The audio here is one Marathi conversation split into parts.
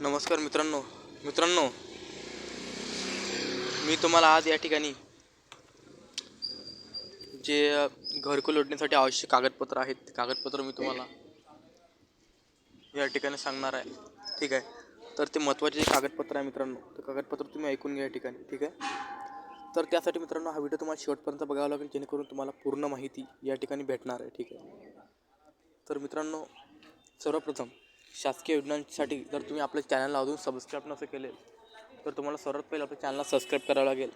नमस्कार मित्रांनो. मित्रांनो मी तुम्हाला आज या ठिकाणी जे घरकुल लोटण्यासाठी आवश्यक कागदपत्र आहेत ते कागदपत्र मी तुम्हाला या ठिकाणी सांगणार आहे. ठीक आहे? तर ते महत्त्वाचे जे कागदपत्र आहे मित्रांनो ते कागदपत्र तुम्ही ऐकून घ्या या ठिकाणी. ठीक आहे? तर त्यासाठी मित्रांनो हा व्हिडिओ तुम्हाला शेवटपर्यंत बघावा लागेल जेणेकरून तुम्हाला पूर्ण माहिती या ठिकाणी भेटणार आहे. ठीक आहे? तर मित्रांनो सर्वप्रथम शासकीय योजनांसाठी जर तुम्ही आपल्या चॅनलला अजून सबस्क्राईब नसं केले तर तुम्हाला सर्वात पहिले आपल्या चॅनलला सबस्क्राईब करावं लागेल.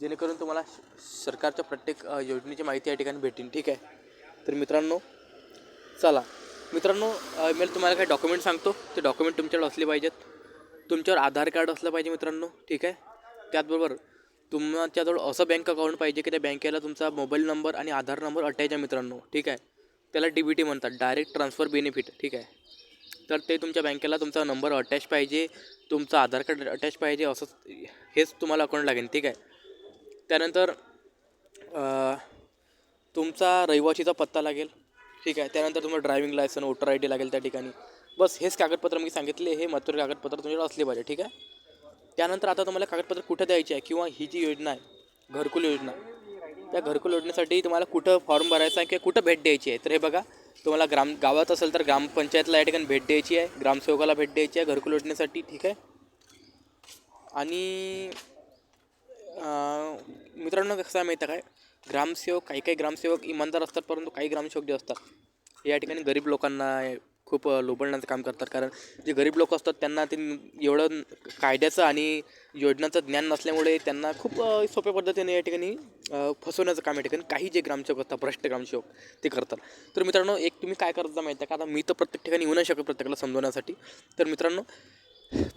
जेणेकरून तुम्हाला श- सरकारच्या प्रत्येक योजनेची माहिती या ठिकाणी भेटेल ठीक आहे? तर मित्रांनो चला. मित्रांनो मी तुम्हाला काही डॉक्युमेंट सांगतो. ते डॉक्युमेंट तुमच्याकडे असले पाहिजेत. तुमच्यावर आधार कार्ड असलं पाहिजे मित्रांनो ठीक आहे? त्याचबरोबर तुमच्याजवळ असं बँक अकाउंट पाहिजे की त्या बँकेला तुमचा मोबाईल नंबर आणि आधार नंबर अटॅच आहे मित्रांनो ठीक आहे? त्याला डी बी टी म्हणतात डायरेक्ट ट्रान्सफर बेनिफिट ठीक आहे? तर ते तुमच्या बँकेला तुमचा नंबर अटॅच पाहिजे तुमचं आधार कार्ड अटॅच पाहिजे असंच हेच तुम्हाला अकाउंट लागेल ठीक आहे? त्यानंतर तुमचा रहिवाशीचा पत्ता लागेल ठीक आहे? त्यानंतर तुम्हाला driving licence voter I D लागेल त्या ठिकाणी. बस हेच कागदपत्र मी सांगितले हे महत्त्वाचे कागदपत्र तुमच्याकडे असले पाहिजे ठीक आहे? त्यानंतर आता तुम्हाला कागदपत्र कुठं द्यायची आहे किंवा ही जी योजना आहे घरकुल योजना त्या घरकुल योजनेसाठी तुम्हाला कुठं फॉर्म भरायचा आहे किंवा कुठं भेट द्यायची आहे तर हे बघा. तुम्हाला ग्राम गावात असेल तर ग्रामपंचायतला या ठिकाणी भेट द्यायची आहे. ग्रामसेवकाला भेट द्यायची आहे घरकुल योजनेसाठी ठीक आहे? आणि मित्रांनो कसं आहे माहिती आहे काय? ग्रामसेवक काही काही ग्रामसेवक इमानदार असतात परंतु काही ग्रामसेवक जे असतात या ठिकाणी गरीब लोकांना खूप लोबडण्याचं काम करतात. कारण जे गरीब लोक असतात त्यांना ते एवढं कायद्याचं आणि योजनांचं ज्ञान नसल्यामुळे त्यांना खूप सोप्या पद्धतीने या ठिकाणी फसवण्याचं काम या ठिकाणी काही जे ग्रामसेवक असतात भ्रष्ट ग्रामसेवक ते करतात. तर मित्रांनो एक तुम्ही काय करता माहिती आहे का? आता मी तर प्रत्येक ठिकाणी येऊ नाही शकत प्रत्येकाला समजवण्यासाठी. तर मित्रांनो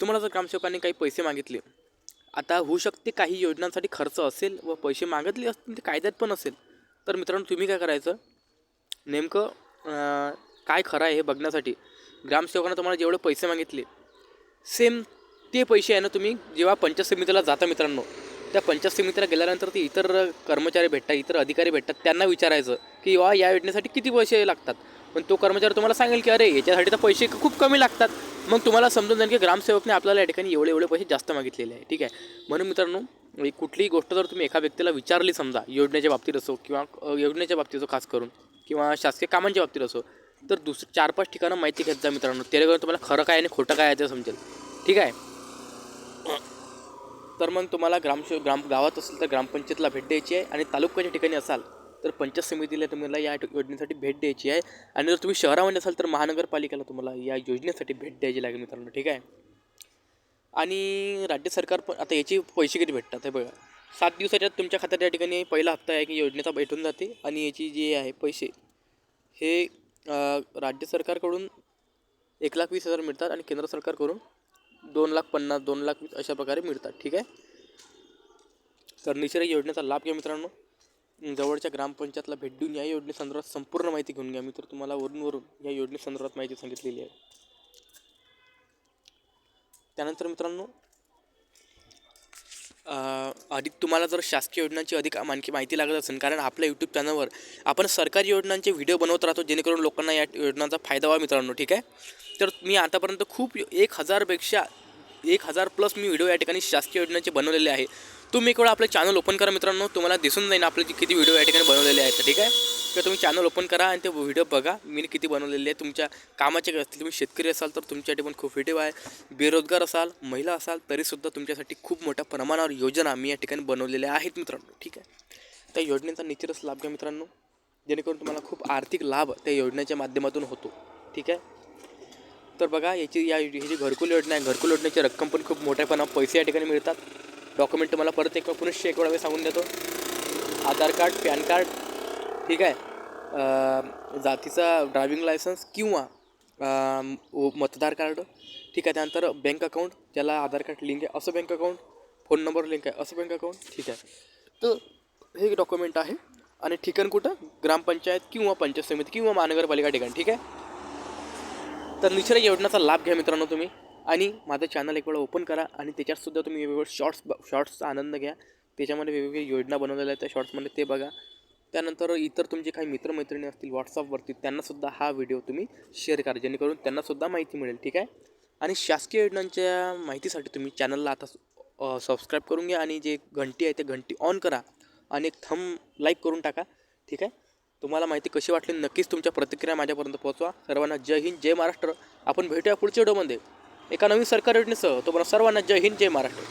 तुम्हाला जर ग्रामसेवकांनी काही पैसे मागितले आता होऊ शकते काही योजनांसाठी खर्च असेल व पैसे मागितले असतील ते कायद्यात पण असेल. तर मित्रांनो तुम्ही काय करायचं? नेमकं काय खरं आहे हे बघण्यासाठी ग्रामसेवकांना तुम्हाला जेवढे पैसे मागितले सेम ते पैसे आहे ना तुम्ही जेव्हा पंचायत समितीला जाता मित्रांनो त्या पंचायत समितीला गेल्यानंतर ते इतर कर्मचारी भेटतात इतर अधिकारी भेटतात त्यांना विचारायचं की वा या योजनेसाठी किती पैसे लागतात? पण तो कर्मचारी तुम्हाला सांगेल की अरे याच्यासाठी तर पैसे खूप कमी लागतात. मग तुम्हाला समजून जाईल की ग्रामसेवकने आपल्याला या ठिकाणी एवढे एवढे पैसे जास्त मागितलेले आहे. ठीक आहे? म्हणून मित्रांनो एक कुठलीही गोष्ट जर तुम्ही एका व्यक्तीला विचारली समजा योजनेच्या बाबतीत असो किंवा योजनेच्या बाबतीत असो खास करून किंवा शासकीय कामांच्या बाबतीत असो तर दुसरं चार पाच ठिकाणं माहिती घेत जा मित्रांनो. त्याच्याकडे तुम्हाला खरं काय आणि खोटं काय आहे ते समजेल. ठीक आहे? तर मग तुम्हाला ग्रामश ग्राम गावात असेल तर ग्रामपंचायतला भेट द्यायची आहे आणि तालुक्याच्या ठिकाणी असाल तर पंचायत समितीला तुम्हाला या योजनेसाठी भेट द्यायची आहे. आणि जर तुम्ही शहरामध्ये असाल तर महानगरपालिकेला तुम्हाला या योजनेसाठी भेट द्यायची लागेल मित्रांनो ठीक आहे? आणि राज्य सरकार पण आता याचे पैसे किती भेटतात हे बघा. सात दिवसाच्या तुमच्या खात्यात या ठिकाणी पहिला हप्ता आहे की योजनेचा भेटून जाते आणि याची जी आहे पैसे हे राज्य सरकारकडून एक लाख वीस हजार मिळतात आणि केंद्र सरकारकडून दोन लाख पन्नास दोन लाख वीस अशा प्रकारे मिळतात ठीक आहे? तर निसर्ग योजनेचा लाभ घ्या मित्रांनो. जवळच्या ग्रामपंचायतला भेट देऊन या योजनेसंदर्भात संपूर्ण माहिती घेऊन घ्या. मी तर तुम्हाला वरून वरून या योजनेसंदर्भात माहिती सांगितलेली आहे. त्यानंतर मित्रांनो अधिक तुम्हाला जर शासकीय योजनांची अधिक आणखी माहिती लागत असेल कारण आपल्या यूट्यूब चॅनलवर आपण सरकारी योजनांचे व्हिडिओ बनवत राहतो जेणेकरून लोकांना या योजनांचा फायदा व्हावा मित्रांनो ठीक आहे? तर मी आतापर्यंत खूप एक हजारपेक्षा एक हजार प्लस मी व्हिडिओ या ठिकाणी शासकीय योजनेचे बनवलेले आहे. तुम्ही एक वेळा आपलं चॅनल ओपन करा मित्रांनो. तुम्हाला दिसून जाईल आपले किती व्हिडिओ या ठिकाणी बनवलेले आहेत. ठीक आहे? तर तुम्ही चॅनल ओपन करा आणि ते व्हिडिओ बघा. मी किती बनवलेले आहे तुमच्या कामाचे काय असतील तुम्ही शेतकरी असाल तर तुमच्यासाठी पण खूप व्हिडिओ आहे. बेरोजगार असाल महिला असाल तरीसुद्धा तुमच्यासाठी खूप मोठ्या प्रमाणावर योजना मी या ठिकाणी बनवलेल्या आहेत मित्रांनो. ठीक आहे? त्या योजनेचा निश्चितच लाभ घ्या मित्रांनो. जेणेकरून तुम्हाला खूप आर्थिक लाभ त्या योजनेच्या माध्यमातून होतो. ठीक आहे? तर बघा याची या ह्याची घरकुल योजना आहे घरकुल योजनेची रक्कम पण खूप मोठ्या पैसे या ठिकाणी मिळतात. डॉक्युमेंट तुम्हाला परत एक पुनश्च एक वेळा मी सांगून देतो. आधार कार्ड पॅन कार्ड ठीक आहे. जातीचा ड्रायव्हिंग लायसन्स किंवा व- मतदार कार्ड ठीक आहे. त्यानंतर बँक अकाउंट ज्याला आधार कार्ड लिंक आहे असं bank account phone number link आहे असं बँक अकाउंट ठीक आहे. तर हे डॉक्युमेंट आहे. आणि ठिकाण कुठं? ग्रामपंचायत किंवा पंचायत समिती किंवा महानगरपालिका ठिकाण ठीक आहे. तर निसर्ग योजनाचा लाभ घ्या मित्रांनो तुम्ही. आणि माझं चॅनल एक वेळा ओपन करा आणि त्याच्यातसुद्धा तुम्ही वेगवेगळे शॉर्ट्स शॉर्ट्सचा आनंद घ्या. त्याच्यामध्ये वेगवेगळ्या योजना बनवलेल्या आहेत त्या शॉर्ट्समध्ये ते बघा. त्यानंतर इतर तुमचे काही मित्रमैत्रिणी असतील व्हॉट्सअपवरती त्यांनासुद्धा हा व्हिडिओ तुम्ही शेअर करा. जेणेकरून त्यांनासुद्धा माहिती मिळेल ठीक आहे? आणि शासकीय योजनांच्या माहितीसाठी तुम्ही चॅनलला आता सबस्क्राईब करून घ्या. आणि जे घंटी आहे ते घंटी ऑन करा. आणि एक थम लाईक करून टाका ठीक आहे? तुम्हाला माहिती कशी वाटली? नक्कीच तुमच्या प्रतिक्रिया माझ्यापर्यंत पोहोचवा. सर्वांना जय हिंद जय महाराष्ट्र. आपण भेटूया पुढच्या व्हिडिओमध्ये. एका नवीन सरकार योजनेसह. तुम्हाला सर्वांना जय हिंद जय महाराष्ट्र.